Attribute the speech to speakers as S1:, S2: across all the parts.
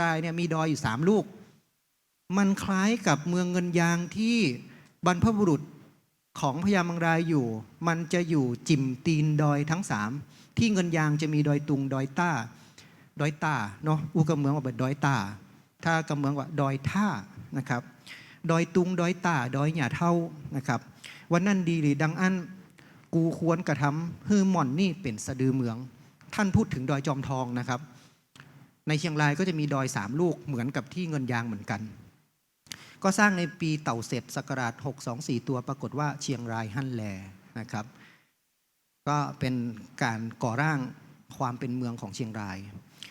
S1: รายเนี่ยมีดอยอยู่สามลูก มันคล้ายกับเมืองเงินยางที่บรรพบุรุษของพญามังรายอยู่ มันจะอยู่จิมตีนดอยทั้งสามที่เงินยางจะมีดอยตุงดอยต้า ดอยตาเนาะอูกำเมืองว่าดอยตาถ้ากำเมืองว่าดอยท่านะครับ ดอยตุงดอยตาดอยหย่าเท่านะครับ วันนั้นดีหรือดังอันกูควรกระทำฮือหม่อนนี่เป็นสะดือเมือง ท่านพูดถึงดอยจอมทองนะครับ ในเชียงรายก็จะมีดอยสามลูกเหมือนกับที่เงินยางเหมือนกัน ก็สร้างในปีเต่าเสร็จศักราช624 ตัวปรากฏว่าเชียงรายฮั่นแลนะครับ ก็เป็นการก่อร่างความเป็นเมืองของเชียงราย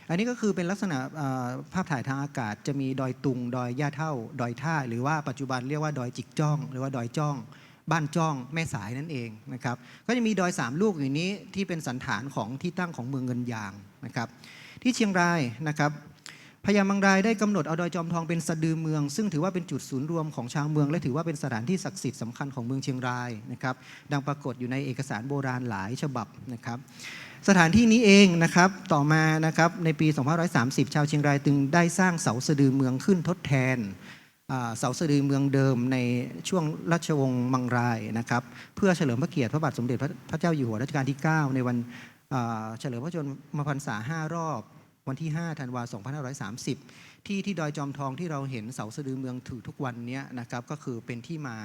S1: อันนี้ก็คือเป็นลักษณะภาพถ่ายทางอากาศจะมีดอยตุง ดอยย่าเท่า ดอยท่า หรือว่าปัจจุบันเรียกว่าดอยจิกจ้อง หรือว่าดอยจ้อง บ้านจ้องแม่สายนั่นเองนะครับก็จะมีดอยสามลูกอยู่นี้ที่เป็นสันฐานของที่ตั้งของเมืองเงินยางนะครับที่เชียงรายนะครับพญามังรายได้กำหนดเอาดอยจอมทองเป็นสะดือเมือง ซึ่งถือว่าเป็นจุดศูนย์รวมของชาวเมือง และถือว่าเป็นสถานที่ศักดิ์สิทธิ์สำคัญของเมืองเชียงรายนะครับดังปรากฏอยู่ในเอกสารโบราณหลายฉบับนะครับสถานที่นี้เองนะครับต่อมานะครับในปี 2530 ชาวเชียงรายจึงได้สร้างเสาสะดือเมืองขึ้นทดแทน เสาสะดือเมืองเดิมในช่วงรัชวงศ์มังรายนะครับ เพื่อเฉลิมพระเกียรติพระบาทสมเด็จพระพระเจ้าอยู่หัวรัชกาลที่ 9 ในวันเฉลิมพระชนมพรรษา 5 รอบ วันที่ 5 ธันวาคม 2530 ที่ที่ดอยจอมทองที่เราเห็นเสาสะดือเมืองถือทุกวันนี้นะครับก็คือเป็นที่มา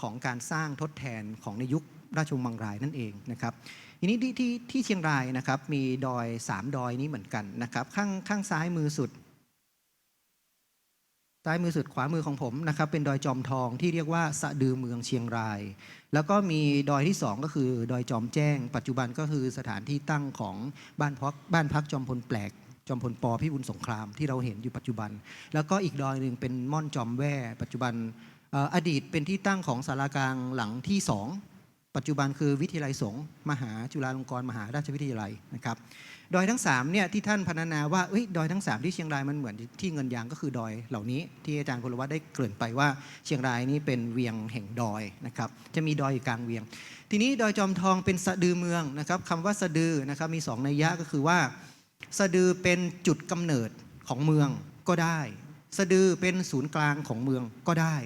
S1: ของการสร้างทดแทนของในยุคราชวงศ์มังรายนั่นเองนะครับทีนี้ที่ที่ที่เชียงรายนะครับมีดอยสามดอยนี้เหมือนกันนะครับข้างข้างซ้ายมือสุด ซ้ายมือสุดขวามือของผมนะครับเป็นดอยจอมทองที่เรียกว่าสะดือเมืองเชียงราย แล้วก็มีดอยที่สองก็คือดอยจอมแจ้ง ปัจจุบันก็คือสถานที่ตั้งของบ้านพักบ้านพักจอมพลแปลก จอมพลปอพิบูลสงครามที่เราเห็นอยู่ปัจจุบัน แล้วก็อีกดอยหนึ่งเป็นม่อนจอมแว่ ปัจจุบันเอ่ออดีตเป็นที่ตั้งของสารากลางหลังที่สอง ปัจจุบันคือวิทยาลัยสงฆ์มหาจุฬาลงกรณ์มหาราชวิทยาลัยนะครับดอยทั้ง3เนี่ยที่ท่านพรรณนาว่าเอ้ยดอยทั้ง 3 ที่เชียงรายมันเหมือนที่เงินยางก็คือดอยเหล่านี้ ที่อาจารย์พลวัตได้เกริ่นไปว่าเชียงรายนี้เป็นเวียงแห่งดอยนะครับจะมีดอยอยู่กลางเวียง ทีนี้ดอยจอมทองเป็นสะดือเมืองนะครับคำว่าสะดือนะครับมีสองนัยยะก็คือว่า สะดือเป็นจุดกำเนิดของเมืองก็ได้ สะดือเป็นศูนย์กลางของเมืองก็ได้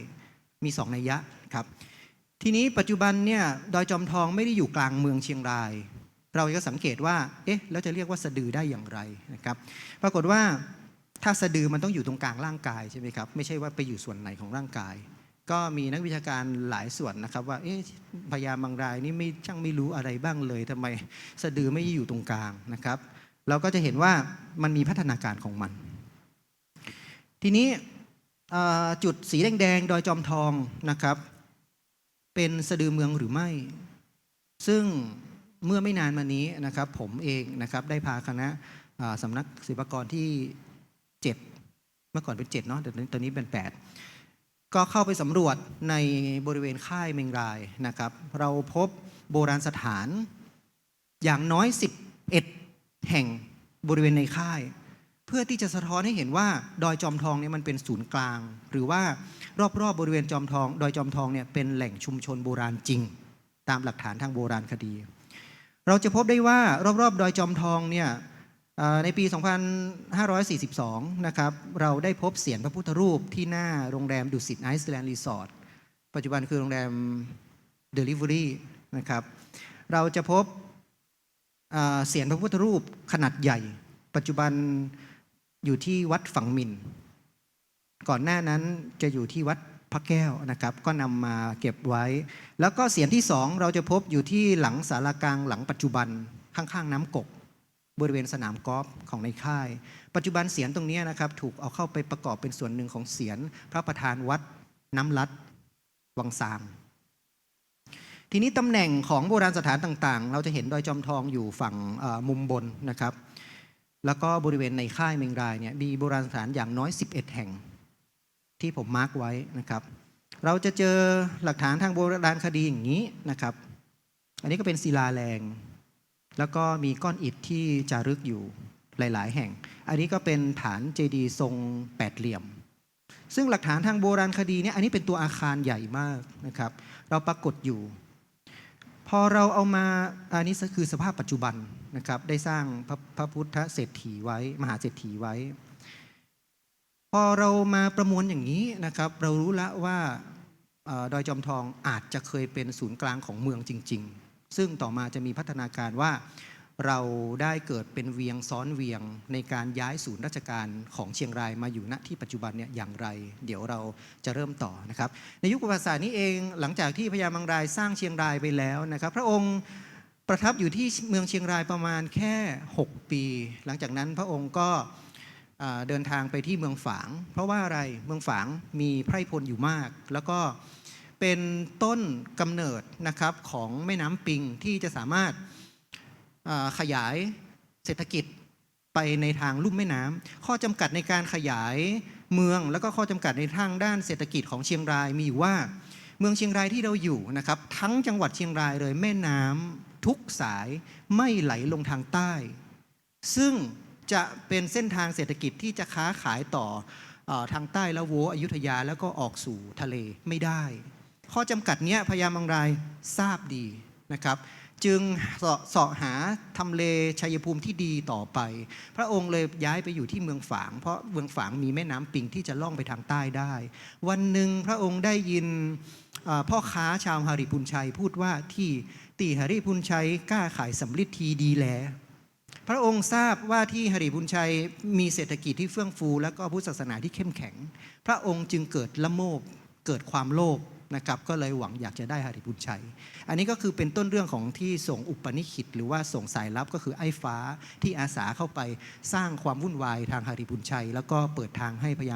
S1: มีสองนัยยะครับ ทีนี้ปัจจุบันเนี่ยดอยจอมทองไม่ได้อยู่กลางเมืองเชียงราย เราก็สังเกตว่า เอ๊ะแล้วจะเรียกว่าสะดือได้อย่างไรนะครับ ปรากฏว่าถ้าสะดือมันต้องอยู่ตรงกลางร่างกายใช่ไหมครับไม่ใช่ว่าไปอยู่ส่วนไหนของร่างกาย ก็มีนักวิชาการหลายส่วนนะครับ ว่าเอ๊ะพญามังรายนี่ไม่ช่างไม่รู้อะไรบ้างเลยทำไมสะดือไม่อยู่ตรงกลางนะครับ เราก็จะเห็นว่ามันมีพัฒนาการของมัน ทีนี้จุดสีแดงๆดอยจอมทองนะครับ เป็นสะดือเมืองหรือไม่ ซึ่งเมื่อไม่นานมานี้นะครับ ผมเองนะครับได้พาคณะสำนักศิลปากรที่ 7 เมื่อก่อนเป็น 7 เนาะแต่ตอนนี้เป็น 8 ก็เข้าไปสำรวจในบริเวณค่ายเมงรายนะครับ เราพบโบราณสถานอย่างน้อย 11 แห่งบริเวณในค่าย เพื่อที่จะสะท้อนให้เห็นว่าดอยจอมทองเนี่ยมันเป็นศูนย์กลาง หรือว่ารอบๆบบริเวณจอมทอง ดอยจอมทองเนี่ยเป็นแหล่งชุมชนโบราณจริง ตามหลักฐานทางโบราณคดี เราจะพบได้ว่ารอบๆ ดอยจอมทองเนี่ยในปี 2542 นะครับ เราได้พบเสียนพระพุทธรูปที่หน้าโรงแรมดุสิตไอซ์แลนด์รีสอร์ท ปัจจุบันคือโรงแรมเดลิเวอรี่นะครับ เราจะพบเอ่อเสียนพระพุทธรูปขนาดใหญ่ ปัจจุบัน อยู่ที่วัดฝังมิน ก่อนหน้านั้นจะอยู่ที่วัดพระแก้วนะครับ ก็นำมาเก็บไว้ แล้วก็เสียงที่สองเราจะพบอยู่ที่หลังสารากลางหลังปัจจุบันข้างๆน้ำกก บริเวณสนามกอล์ฟของในค่าย ปัจจุบันเสียงตรงนี้นะครับถูกเอาเข้าไปประกอบเป็นส่วนหนึ่งของเสียงพระประธานวัดน้ำลัดวังซางทีนี้ตำแหน่งของโบราณสถานต่างๆ เราจะเห็นดอยจอมทองอยู่ฝั่งมุมบนนะครับ แล้วก็บริเวณในค่ายเมงรายเนี่ยมีโบราณสถานอย่างน้อย 11 แห่ง ที่ผมมาร์กไว้นะครับ เราจะเจอหลักฐานทางโบราณคดีอย่างนี้นะครับ อันนี้ก็เป็นศิลาแรง แล้วก็มีก้อนอิฐที่จารึกอยู่หลาย ๆ แห่ง อันนี้ก็เป็นฐานเจดีย์ทรงแปดเหลี่ยม ซึ่งหลักฐานทางโบราณคดีเนี่ยอันนี้เป็นตัวอาคารใหญ่มากนะครับ เราปรากฏอยู่ พอเราเอามาอันนี้คือสภาพปัจจุบันนะครับได้สร้างพระพระพุทธเศรษฐีไว้ มหาเศรษฐีไว้ พอเรามาประมวลอย่างนี้นะครับ เรารู้ละว่าออดอยจอมทองอาจจะเคยเป็นศูนย์กลางของเมืองจริง ๆ ซึ่งต่อมาจะมีพัฒนาการว่า เราได้เกิดเป็นเวียงซ้อนเวียงในการย้ายศูนย์ราชการของเชียงรายมาอยู่ณที่ปัจจุบันเนี่ยอย่างไร เดี๋ยวเราจะเริ่มต่อนะครับในยุคประวัติศาสตร์นี้เองหลังจากที่พญามังรายสร้างเชียงรายไปแล้วนะครับ พระองค์ประทับอยู่ที่เมืองเชียงรายประมาณแค่ 6 ปี หลังจากนั้นพระองค์ก็เดินทางไปที่เมืองฝาง เพราะว่าอะไรเมืองฝางมีไพร่พลอยู่มาก แล้วก็เป็นต้นกำเนิดนะครับของแม่น้ำปิงที่จะสามารถ ขยายเศรษฐกิจไปในทางลุ่มแม่น้ำข้อจำกัดในการขยายเมือง แล้วก็ข้อจำกัดในทางด้านเศรษฐกิจของเชียงรายมีอยู่ว่า เมืองเชียงรายที่เราอยู่นะครับทั้งจังหวัดเชียงรายเลยแม่น้ำทุกสายไม่ไหลลงทางใต้ ซึ่งจะเป็นเส้นทางเศรษฐกิจที่จะค้าขายต่อออทางใต้ละโวอยุธยาแล้วก็ออกสู่ทะเลไม่ได้ ข้อจำกัดเนี้ยพญามังรายทราบดีนะครับ จึงเสาะหาทำเลชัยภูมิที่ดีต่อไป พระองค์เลยย้ายไปอยู่ที่เมืองฝาง เพราะเมืองฝางมีแม่น้ำปิงที่จะล่องไปทางใต้ได้ วันหนึ่งพระองค์ได้ยินพ่อค้าชาวหาริพุนชัยพูดว่าที่ตีหาริพุนชัยกล้าขายสำลิดทีดีแลพระองค์ทราบว่าที่หริพุนชัยมีเศรษฐกิจที่เฟื่องฟู และก็พุทธศาสนาที่เข้มแข็ง พระองค์จึงเกิดละโมบเกิดความโลภ นะครับก็เลยหวังอยากจะได้หริพุนชัย อันนี้ก็คือเป็นต้นเรื่องของที่ส่งอุปนิขิตหรือว่าส่งสายลับก็คือไอ้ฟ้าที่อาสาเข้าไปสร้างความวุ่นวายทางหริพุนชัย แล้วก็เปิดทางให้พยา